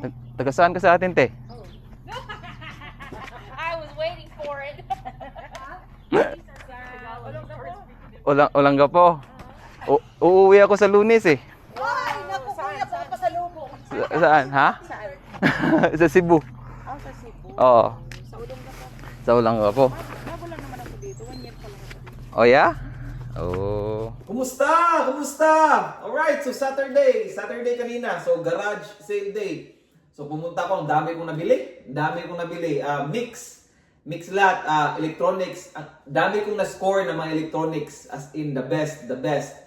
Tag- Taga saan ka sa atin, te? I was waiting for it. Ulang, ulang ka po. U- uuwi ako sa lunes eh. Ay, naku, kuya, baka pasalubong. Sa- saan, ha? Saan? sa Cebu. Ah, sa Cebu. Oo. Sa Udong na pa. Sa ulang ka po. Bago lang naman ako dito. One year pa lang ako dito. Oh, yeah? Oh. Kumusta? Kumusta? Alright, so Saturday. Saturday kanina. So garage sale day. So pumunta ko, ang dami kong nabili. Ang dami kong nabili. Ah, mix. Mix lot, ah, electronics. Ang dami kong na-score ng mga electronics. As in the best, the best.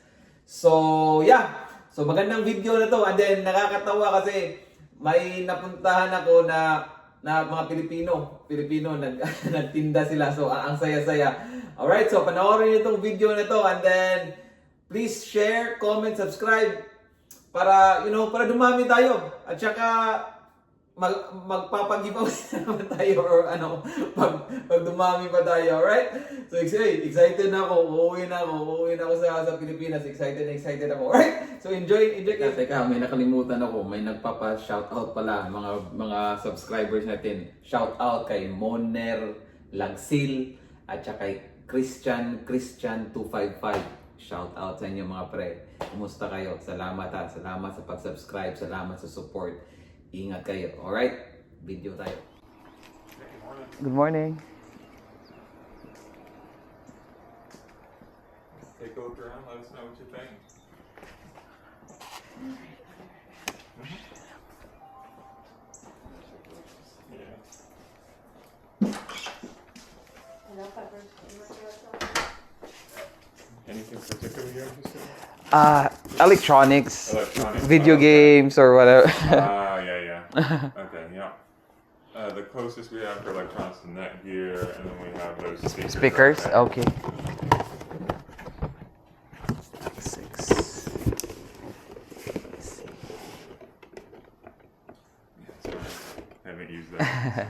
So, yeah. So magandang video na to. And then nakakatawa kasi may napuntahan ako na na mga Pilipino. Pilipino nag nagtinda sila. So ang ang saya-saya. Alright, so panoorin niyo itong video na to and then please share, comment, subscribe para you know, para dumami tayo. At saka mag magpapag-giveaway na tayo or ano, pag, pag dumami pa tayo, alright? So excited, na ako, uuwi na ako, uuwi na ako sa, sa Pilipinas, excited na excited ako, alright? So enjoy, enjoy kayo. Teka, may nakalimutan ako, may nagpapa-shoutout pala, mga mga subscribers natin. Shoutout kay Moner Lagsil, at saka kay Christian, Christian 255. Shoutout sa inyo mga pre. Kumusta kayo? Salamat ha. Salamat sa pag-subscribe. Salamat sa support. Ingat kayo. Alright? Video tayo. Good morning. Take a look around, let us know what you think. Yeah. Anything particular you're interested in? Uh, electronics, Electronics, video games or whatever. Yeah, yeah. Okay, yeah. Uh, the closest we have for electronics is Netgear, and then we have those speakers. Speakers, okay. Six. Let's see. Yeah, sorry. Haven't used that.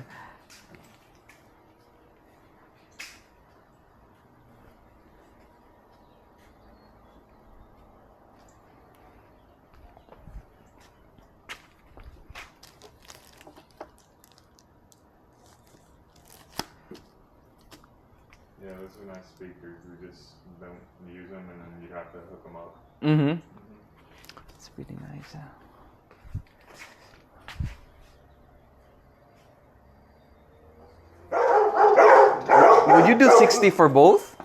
Yeah, those are nice speakers. We just don't use them, and then you have to hook them up. Mm-hmm. It's pretty nice. ah. Would you do 60 for both?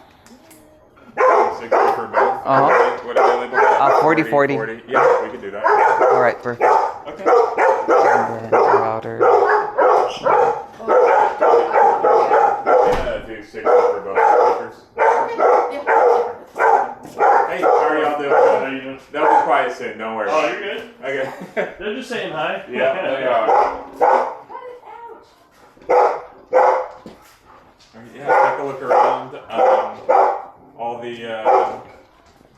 60 for both. Uh-huh. What are they labeled at? Uh, 40, 40. Yeah, we can do that. All right, perfect. Okay. And then router. Yeah, do 60 for both speakers. Hey, how are y'all doing? How you doing? They'll be quiet soon, don't worry. Oh, you're good. Okay. They're just saying hi. yeah, they are. Yeah, take a look around. Um, all the, uh,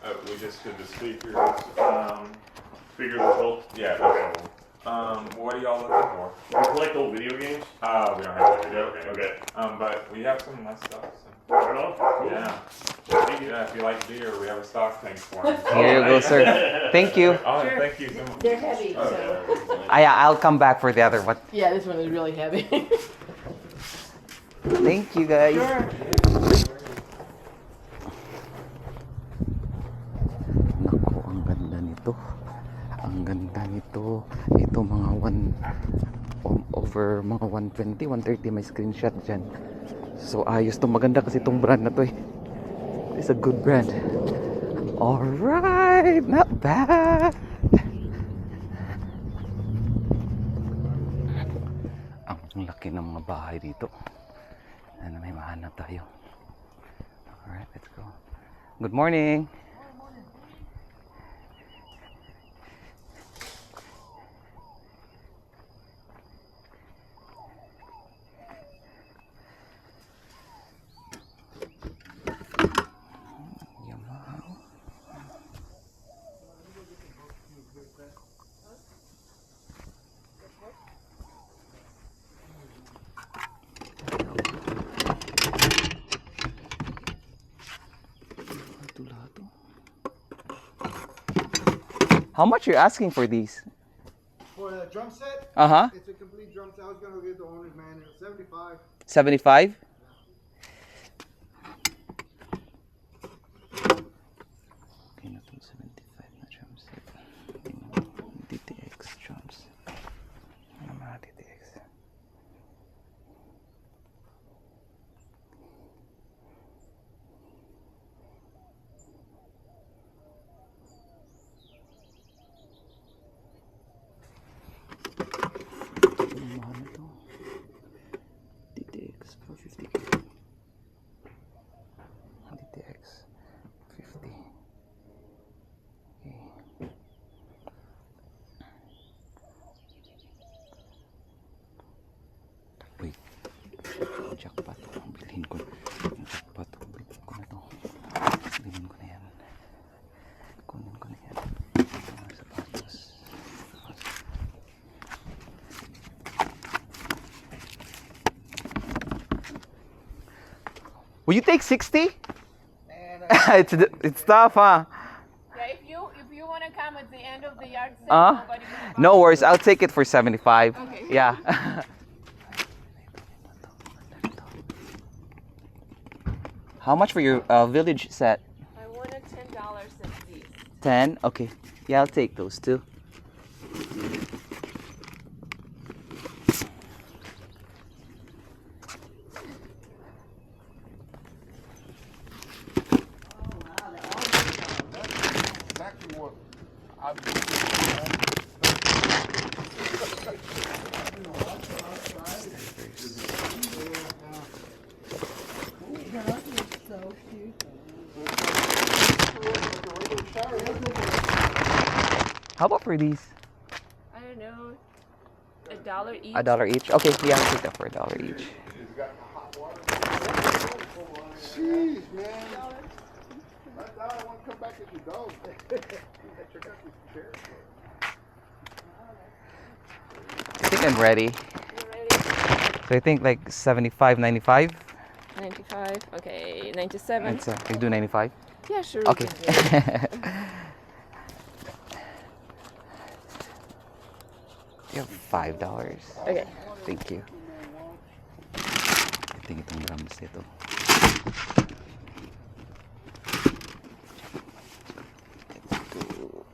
uh, we just did the speakers. Um, Speakers are full. yeah, that's all. Um, what are y'all looking for? We collect old video games. Uh, we don't have that. Okay. Okay. Um, but we have some nice stuff. So. Right on. Cool. Yeah. Thank you. Yeah, if you like beer, we have a stock tank for them. Here you go, sir. Thank you. Oh, thank you so much. They're heavy, Oh, so. yeah. Ah, yeah, I'll come back for the other one. Yeah, this one is really heavy. Thank you, guys. Naku, ang ganda nito. Ang ganda nito. Ito mga one o- over mga 120, 130 may screenshot dyan. So ayos to maganda kasi itong brand na to eh. It's a good brand. Alright, not bad. Ang laki ng mga bahay dito. Ano may mahanap tayo. Alright, let's go. Good morning. Ito lahat. How much you asking for these? for a drum set. Uh huh. It's a complete drum set. I was gonna get the owner's manual. 75. 75. Okay, na to 75 na drum set. Tingnan mo, DTX drums. Ano mga DTX? Ang mahal na to. DTX 450. DTX 50. Okay. Wait. Jackpot. Bilhin ko. Jackpot. Bilhin ko na to. Bilhin ko na yan. Kunin ko na yan. Mga sapatos. Will you take 60? it's it's tough, huh? Yeah, if you if you want to come at the end of the yard sale, Uh, nobody will buy no worries. I'll take it for 75. Okay. Yeah. How much for your uh, village set? I wanted ten dollars at least. 10? Okay. Yeah, I'll take those too. How for these? I don't know, a dollar each. A dollar each? Okay, yeah, I'll take that for a dollar each. Jeez, man. I thought I want to come back as you go. Check out these chairs. I think I'm ready. Ready? So I think like 75, 95. Ninety-five. Okay, ninety-seven. And so you do 95? Yeah, sure. Okay. can do it. You have five dollars. Okay. Thank you. I think itong drums nito. Let's go.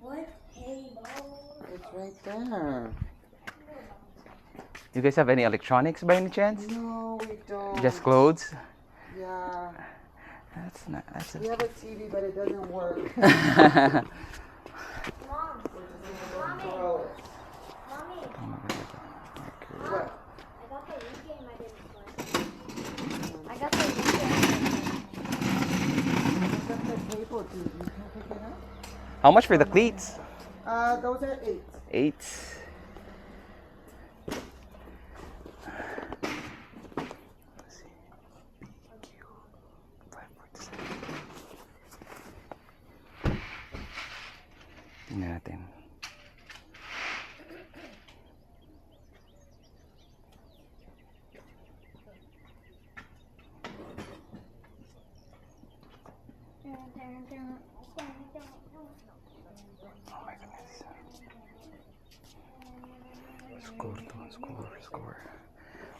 What? Hey, It's right there. You guys have any electronics by any chance? No, we don't. Just clothes? Yeah. That's not. That's We a, have a TV, but it doesn't work. Mom. Mommy. What? I got the Wii game I didn't play. I got the Wii game. Look at the table, dude. You can pick it up. How much for the cleats? Uh, those are eight. Eight.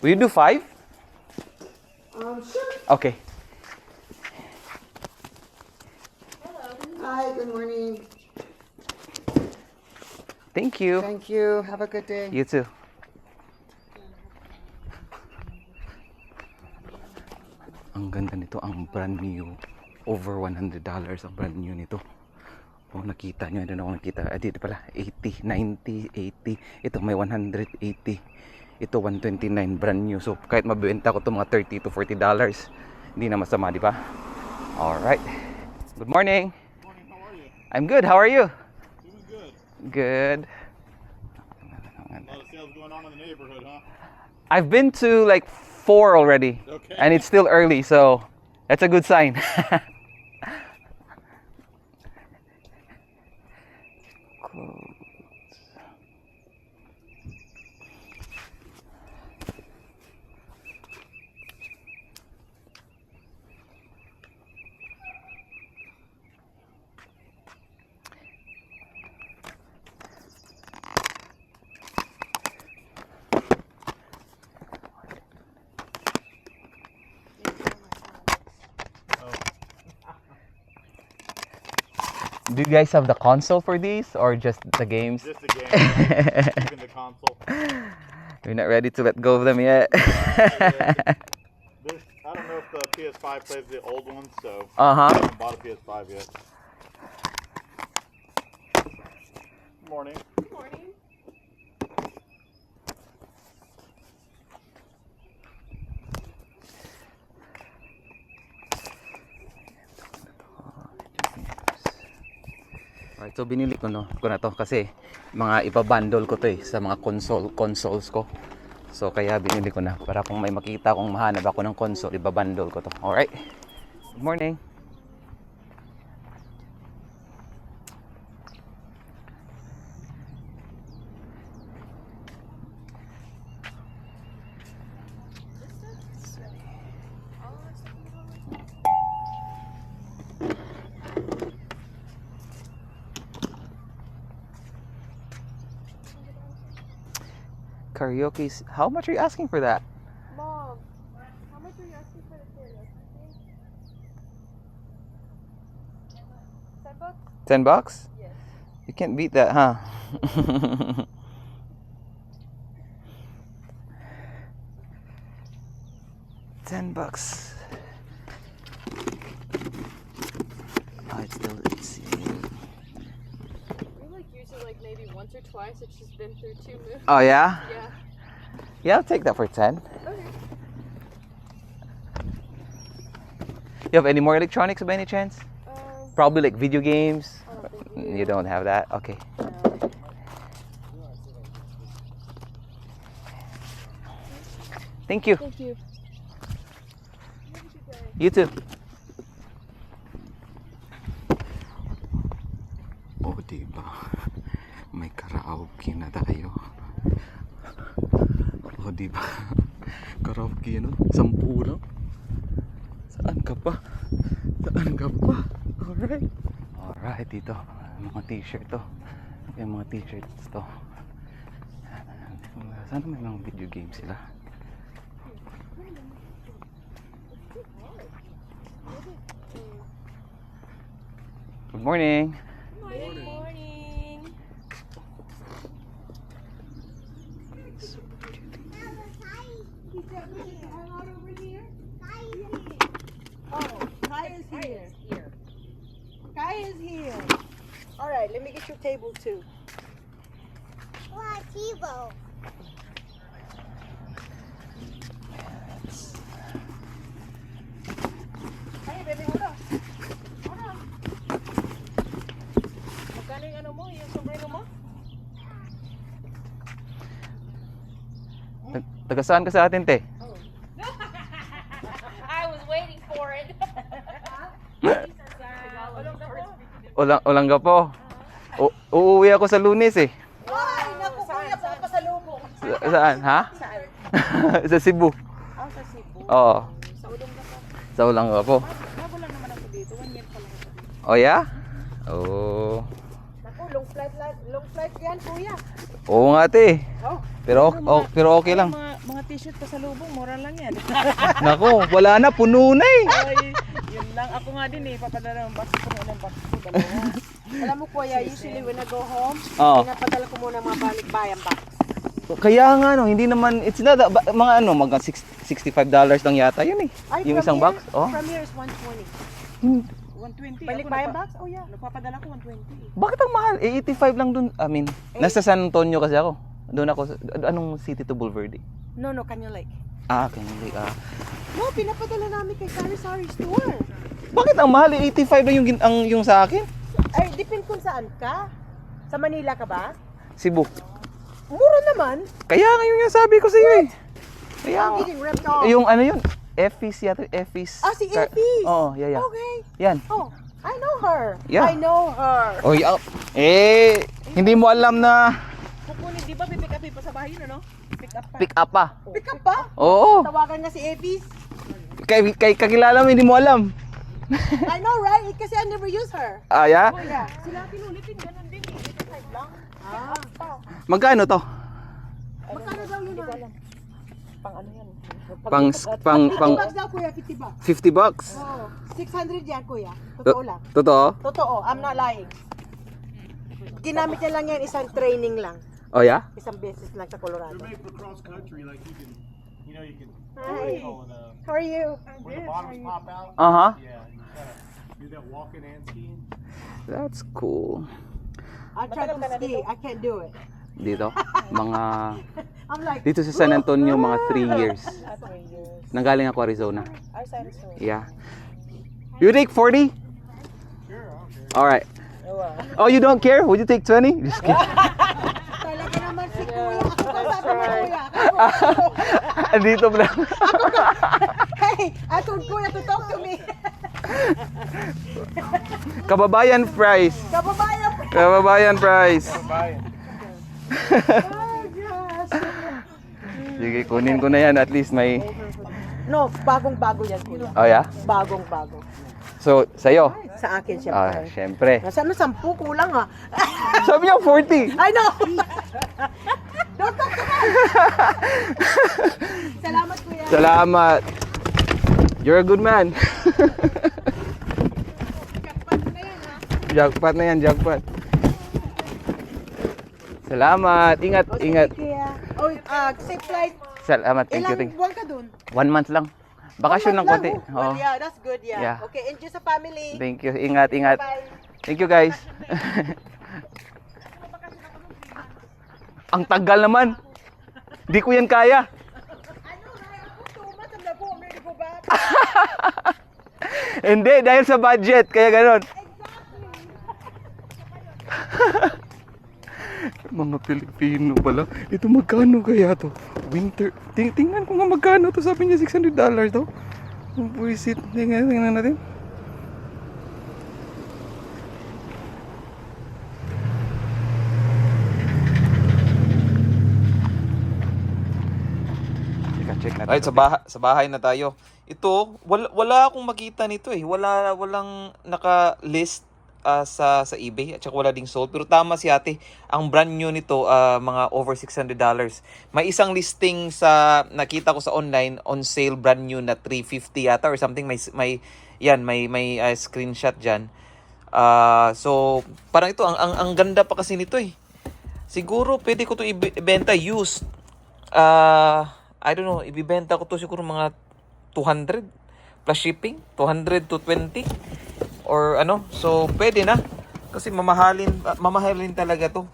Will you do five? Um, sure. Okay. Hi, good morning. Thank you. Thank you. Have a good day. You too. Ang ganda nito, ang brand new. Over $100 ang brand new nito. Oh, nakita nyo, hindi na ako nakita. Ah, dito pala, 80, 90, 80. Ito may 180. Ito 129 brand new. So kahit mabenta ko to mga 30 to 40 dollars, hindi na masama, di ba? All right. Good morning. Morning, how are you? I'm good. How are you? Doing good. Good. A lot of sales going on in the neighborhood, huh? I've been to like four already, Okay. and it's still early, so that's a good sign. Clothes. Guys have the console for these or just the games? Just the game. Even the console. We're not ready to let go of them yet. There's, I don't know if the PS5 plays the old ones, so uh I huh. haven't bought a PS5 yet. Good morning. Alright, so binili ko no ko na to kasi mga ibabundle ko to eh sa mga console consoles ko. So kaya binili ko na para kung may makita kong mahanap ako ng console, ibabundle ko to. Alright. Good morning. Karaoke. How much are you asking for that? Mom, how much are you asking for the karaoke? Ten bucks? 10 bucks? Yes. You can't beat that, huh? Ten bucks. Oh, it's still it's We like use it like maybe once or twice. It's just been through two moves. Oh yeah? Yeah. Yeah, I'll take that for ten. Okay. You have any more electronics by any chance? Um, Probably like video games. Don't think You don't have that? Okay. no. Thank you. Thank you. You too. Karaoke, no? Sampu lang. Saan ka pa? Saan ka pa? Alright. Alright, dito. Mga t-shirt to. Yung mga t-shirts to. Sana may mga video games sila. Good morning. Good morning. Oh, Kai is here. Kai is here. All right, me get your table too. Hey, baby, hold on. Hold on. Magkano yung ano mo, yung sombrero mo? Tag- Taga saan ka sa atin, te? I was waiting for it. Ka po. U- uuwi ako sa lunes eh. Ay, naku, kuya, papasalubong. Sa- saan? Ha? sa Cebu. Ah, sa Cebu. Oo. Sa pa. Sa ulang ka po. Bago lang naman ako dito. One year pa lang ako dito. Oh, yeah? Oo. Naku, long flight, long flight yan, kuya. Oo nga, te. Oh. Pero, oh, pero okay lang. Mga, mga t-shirt pa sa lubong, mura lang yan. Nako, wala na. Puno na eh. Ay, yun lang. Ako nga din eh, papadala ng box ko ng box ko. Alam mo, kuya, usually when I go home, Oo. pinapadala ko muna mga balikbayan box. Kaya nga, no, hindi naman, it's not, a- ba- mga ano, mga six- $65 lang yata yun eh. Ay, Yung from isang here, box? Oh. From here is 120. 120. Balikbayan box? Oh, yeah. nagpa- Nagpapadala ko 120. Bakit ang mahal? Eh, 85 lang dun. I mean, nasa San Antonio kasi ako. Doon ako, sa, anong city to Bulverde? No, no, Canyon Lake. Ah, Canyon Lake. Ah. No, pinapadala namin kay Sari Sari Store. Bakit ang mahal? Eh, 85 lang yung, gin- ang, yung sa akin. Ay, depend kung saan ka. Sa Manila ka ba? Cebu. Mura naman. Kaya ngayon yung sabi ko sa iyo eh. Kaya nga. getting ripped off. Yung ano yun? Effis yata. Effis. Ah, si Car- Effis. Oo, yeah, yeah. Okay. Yan. Oh, I know her. Yeah. I know her. Oh, yeah. Eh, hindi mo alam na Kukunin, di ba pipick up pa sa bahay yun, ano? Pick up pa. pick up pa. Pick up ba? Oo. Tawagan nga si Evis. Kay, kay kakilala mo, hindi mo alam. I know, right? Kasi I never use her. Ah, yeah? Oh, yeah. Sila pinulitin, ganun din eh. 85 lang. Ah. Magkano to? Magkano daw yun? ah? Pang ano yan? Pang, pang, 50 pang bucks daw, kuya. 50 bucks. 50 bucks. Oh. 600 yan, kuya. Totoo lang. Totoo? Totoo, I'm not lying. Ginamit niya lang yan isang training lang. Oh yeah? Isang beses lang sa Colorado. They're made for cross country, like you can, you know, you can. Hi. Oh, the, How are you? where the bottoms pop out. Uh-huh. Yeah, you gotta do that walking and skiing. That's cool. I tried to ski. I can't do it. Dito, mga I'm like, dito sa San Antonio mga 3 years. At three years. Nanggaling ako Arizona. Ay, saan so? Yeah. You take 40? All right. Oh, you don't care? Would you take 20? Just kidding. talaga naman si kuya. Ako ka sabi mo kuya. Ako, Dito pala. hey, I told kuya to talk to me. Kababayan price. Kababayan pa. Kababayan price. Oh, gosh. Sige, kunin ko na yan. At least may... No, bagong-bago yan kuya. Oh, yeah? Bagong-bago. So, sa'yo? Sa akin, Ah, syempre. syempre. Nasaan na sampu? Kulang ha. Sabi niya 40. I know. Don't talk to me. Salamat kuya. Salamat. You're a good man. jackpot na yan, jackpot. Salamat. Ingat, O, sige, ingat. kuya. Oh, ah, safe flight. Salamat. Thank you, Ilang thank you. buwan ka dun? One month lang. Bakasyon One konti. oh. Oh. Yeah, that's good, yeah. Yeah. Okay, enjoy sa family. Thank you. Ingat, ingat. Bye. Thank you, guys. Ang tagal naman. Di ko yan kaya. Back. Hindi, dahil sa budget. Kaya ganon. Mga Pilipino pala. Ito magkano kaya to? Winter. Ting tingnan ko nga magkano to. Sabi niya $600 daw. Ang buwisit. Tingnan, tingnan natin. Right, sa bahay, sa bahay na tayo. Ito, wala, wala akong makita nito eh. Wala walang naka-list ah, sa sa eBay at saka wala ding sold. Pero tama si Ate, ang brand new nito ah, mga over $600. May isang listing sa nakita ko sa online on sale brand new na 350 yata or something may may yan may may ah, screenshot diyan. Ah, so parang ito ang, ang ang ganda pa kasi nito eh. Siguro pwede ko to ibe- ibenta used. Ah, I don't know, ibibenta ko to siguro mga 200 plus shipping, 200 to 20 or ano. So pwede na kasi mamahalin ah, mamahalin talaga to.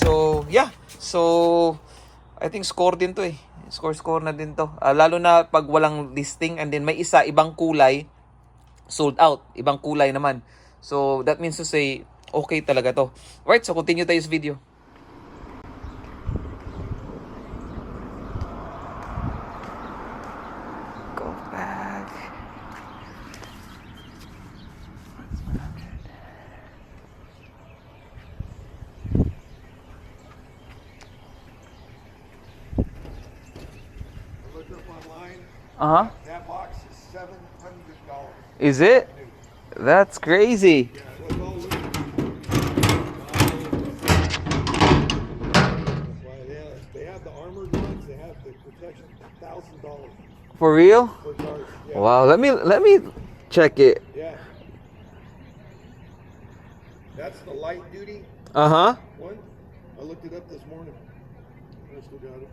So yeah. So I think score din to eh. Score score na din to. Ah, lalo na pag walang listing and then may isa ibang kulay sold out, ibang kulay naman. So that means to say okay talaga to. Right, so continue tayo sa video. Huh. That box is seven hundred dollars. Is it? That's crazy. Yeah, so it's all aluminum. That's why they have, the armored ones. They have the protection. Thousand dollars For real? charge. Yeah. Wow. Let me let me check it. Yeah. That's the light duty Uh huh. one. I looked it up this morning. I still got it.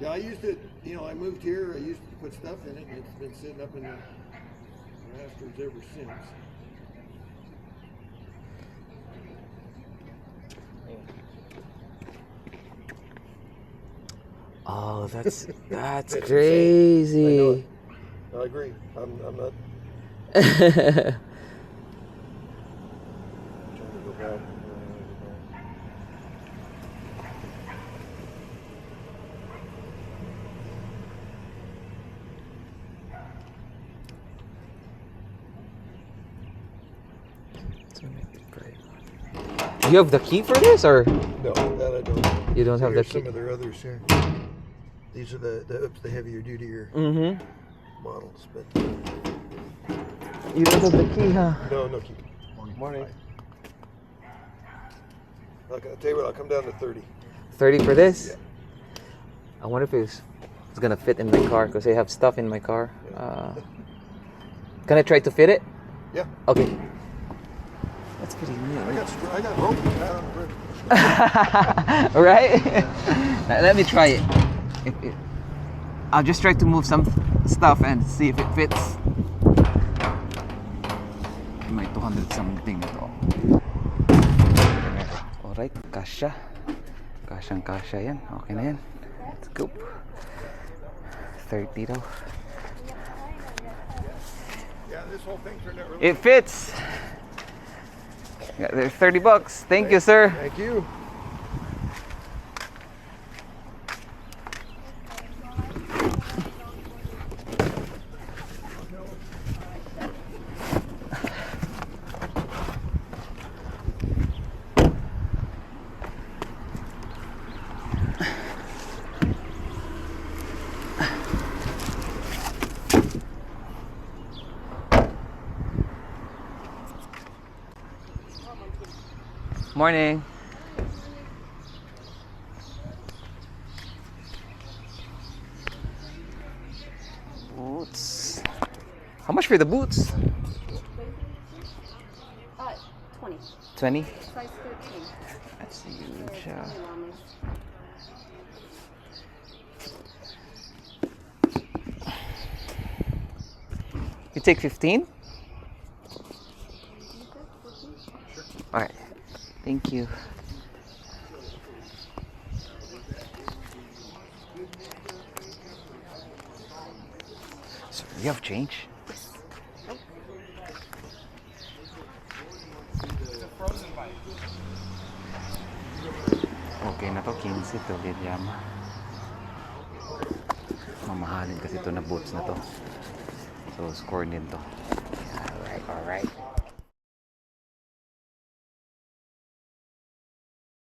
Yeah, I used it. You know, I moved here. I used to put stuff in it, and it's been sitting up in the rafters ever since. Oh, that's that's crazy. I agree. I'm, I'm not trying to go back. You have the key for this, or No, that I don't. you don't have the Here's key? some of their others here. These are the the, oops, the heavier dutier Mm-hmm. models, but You don't have the key, huh? no, no key. Morning. I'll, I'll tell you what. I'll come down to thirty. Thirty for this? Yeah. I wonder if it's it's gonna fit in my car because I have stuff in my car. Uh, Can I try to fit it? Yeah. Okay. That's pretty I neat. got I got rope out on the bridge. right? Let let me try it. If it. I'll just try to move some stuff and see if it fits. May 200 something ito. Alright, kasha. Kasyang kasha yan. Okay na yan. Let's go. 30 daw. Yeah, this whole thing turned out really. It fits. Yeah, there's 30 bucks. Thank you, sir. Thank you. Morning. Boots. How much for the boots? Uh, 20. 20? Size 13. That's huge. uh, You take 15? Thank you. So, you have change? Okay na to, 15 to, Liliama. Mamahalin kasi to na boots na to. So, score din to. Alright, alright.